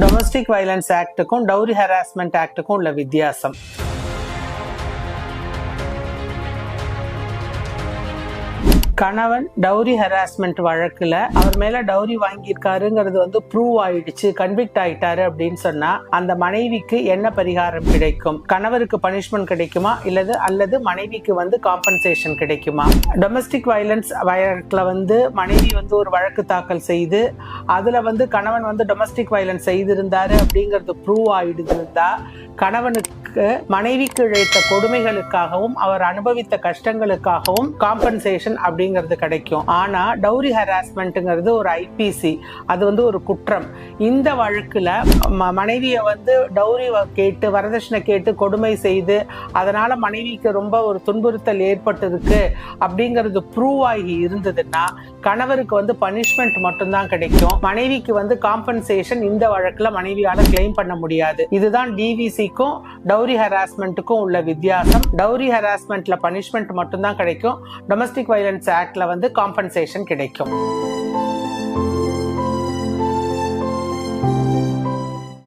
Domestic violence ஆக்டுக்கும் dowry harassment ஆக்டுக்கும் உள்ள வித்தியாசம். கணவன் டவுரி ஹராஸ்மெண்ட் வழக்குல அவர் மேல டவுரி வாங்கியிருக்காருங்கிறது வந்து ப்ரூவ் ஆயிடுச்சு கன்விக்ட் ஆயிட்டாரு அப்படின்னு சொன்னா அந்த மனைவிக்கு என்ன பரிகாரம் கிடைக்கும்? கணவருக்கு பனிஷ்மெண்ட் கிடைக்குமா? இல்லது அல்லது மனைவிக்கு வந்து காம்பன்சேஷன் கிடைக்குமா? டொமஸ்டிக் வயலன்ஸ் வழக்குல வந்து மனைவி வந்து ஒரு வழக்கு தாக்கல் செய்து அதுல வந்து கணவன் வந்து டொமஸ்டிக் வயலன்ஸ் செய்திருந்தாரு அப்படிங்கிறது ப்ரூவ் ஆயிடுதுந்தா கணவனுக்கு மனைவிக்கு இழைத்த கொடுமைகளுக்காகவும் அவர் அனுபவித்த கஷ்டங்களுக்காகவும் காம்பன்சேஷன் அப்படிங்கிறது கிடைக்கும். ஆனால் டவுரி ஹராஸ்மெண்ட்டுங்கிறது ஒரு ஐபிசி அது வந்து ஒரு குற்றம். இந்த வழக்கில் மனைவியை வந்து டவுரி கேட்டு வரதட்சணை கேட்டு கொடுமை செய்து அதனால் மனைவிக்கு ரொம்ப ஒரு துன்புறுத்தல் ஏற்பட்டிருக்கு அப்படிங்கிறது ப்ரூவ் ஆகி இருந்ததுன்னா கணவருக்கு வந்து பனிஷ்மெண்ட் மட்டும்தான் கிடைக்கும். மனைவிக்கு வந்து காம்பன்சேஷன் இந்த வழக்கில் மனைவியால் கிளைம் பண்ண முடியாது. இதுதான் டிவிசிக்கும் டவுரி ஹராஸ்மெண்ட்டுக்கும் உள்ள வித்தியாசம். டவுரி ஹராஸ்மெண்ட்டில் பனிஷ்மெண்ட் மட்டும்தான் கிடைக்கும். டொமஸ்டிக் வயலன்ஸ் ஆக்டில் வந்து காம்பன்சேஷன் கிடைக்கும்.